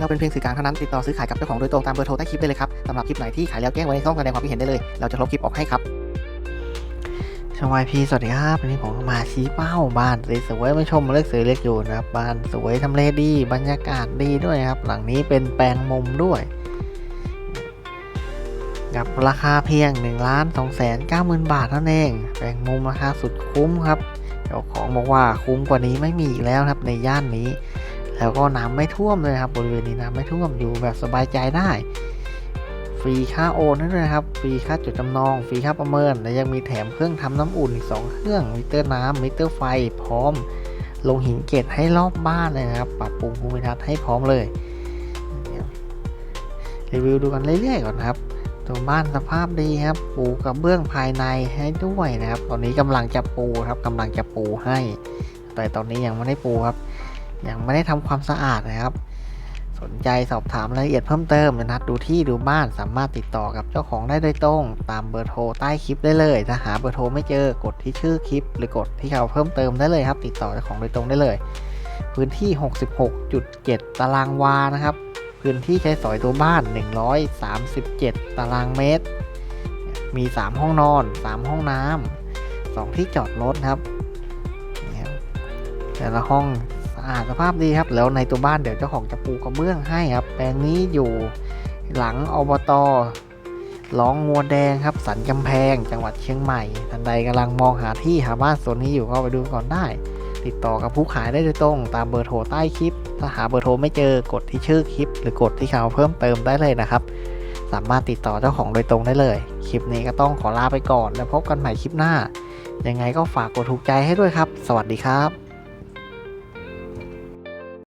เราเป็นเพียงสื่อกลางเท่านั้นติดต่อซื้อขายกับเจ้าของโดยตรงตามเบอร์โทรใต้คลิปได้เลยครับสำหรับคลิปไหนที่ขายแล้วแจ้งไว้ในช่องแสดงความคิดเห็นได้เลย เราจะลบคลิปออกให้ครับช่องวายพีสวัสดีครับวันนี้ผมมาชี้เป้าบ้านสวยๆไม่ชมเลือกซื้อเลือกอยู่นะครับบ้านสวยทำเลดีบรรยากาศดีด้วยครับ หลังนี้เป็นแปลงมุมด้วยกับราคาเพียง1นึ่งล้านสองแสนเก้าหมื่นบาทเท่านั้นเอง แปลงมุมราคาสุดคุ้มครับเจ้าของบอกว่าคุ้มกว่านี้ไม่มีอีกแล้วครับในย่านนี้ แล้วก็น้ำไม่ท่วมเลยครับ บริเวณนี้น้ำไม่ท่วมอยู่แบบสบายใจได้ ฟรีค่าโอนด้วยนะครับ ฟรีค่าจดจำนอง ฟรีค่าประเมิน และยังมีแถมเครื่องทำน้ำอุ่นอีกสองเครื่องมิเตอร์น้ำมิเตอร์ไฟ พร้อม ลงหินเกตให้รอบบ้านเลยนะครับ ปรับปรุงภูมิทัศน์ให้พร้อมเลยรีวิวดูกันเรื่อยๆก่อนครับ ตัวบ้านสภาพดีครับ ปูกระเบื้องภายในให้ด้วยนะครับ ตอนนี้กำลังจะปูครับกำลังจะปูให้ แต่ตอนนี้ยังไม่ได้ปูครับ ยังไม่ได้ทำความสะอาดนะครับ สนใจสอบถามรายละเอียดเพิ่มเติมนะนัดดูที่ดูบ้านสามารถติดต่อกับเจ้าของได้โดยตรง ตามเบอร์โทรใต้คลิปได้เลย ถ้าหาเบอร์โทรไม่เจอกดที่ชื่อคลิป หรือกดที่เขาเพิ่มเติมได้เลยครับ ติดต่อเจ้าของโดยตรงได้เลย พื้นที่ 66.7 ตารางวานะครับ พื้นที่ใช้สอยตัวบ้าน 137 ตารางเมตร มี 3 ห้องนอน 3 ห้องน้ำ2ที่จอดรถครับนี่ครับแต่ละห้องะอาดสภาพดีครับ แล้วในตัวบ้านเดี๋ยวเจ้าของจะปูกระเบื้องให้ครับ แปลงนี้อยู่หลังอบตร้องงัวแดงครับ สันกำแพง จังหวัดเชียงใหม่ทันใดกำลังมองหาที่หาบ้านโซนนี้อยู่ก็ไปดูก่อนได้ ติดต่อกับผู้ขายได้โดยตรง ตามเบอร์โทรใต้คลิป ถ้าหาเบอร์โทรไม่เจอกดที่ชื่อคลิป หรือกดที่เขาวเพิ่มเติมได้เลยนะครับ สามารถติดต่อเจ้าของโดยตรงได้เลย คลิปนี้ก็ต้องขอลาไปก่อน แล้วพบกันใหม่คลิปหน้า ยังไงก็ฝากกดถูกใจให้ด้วยครับ สวัสดีครับ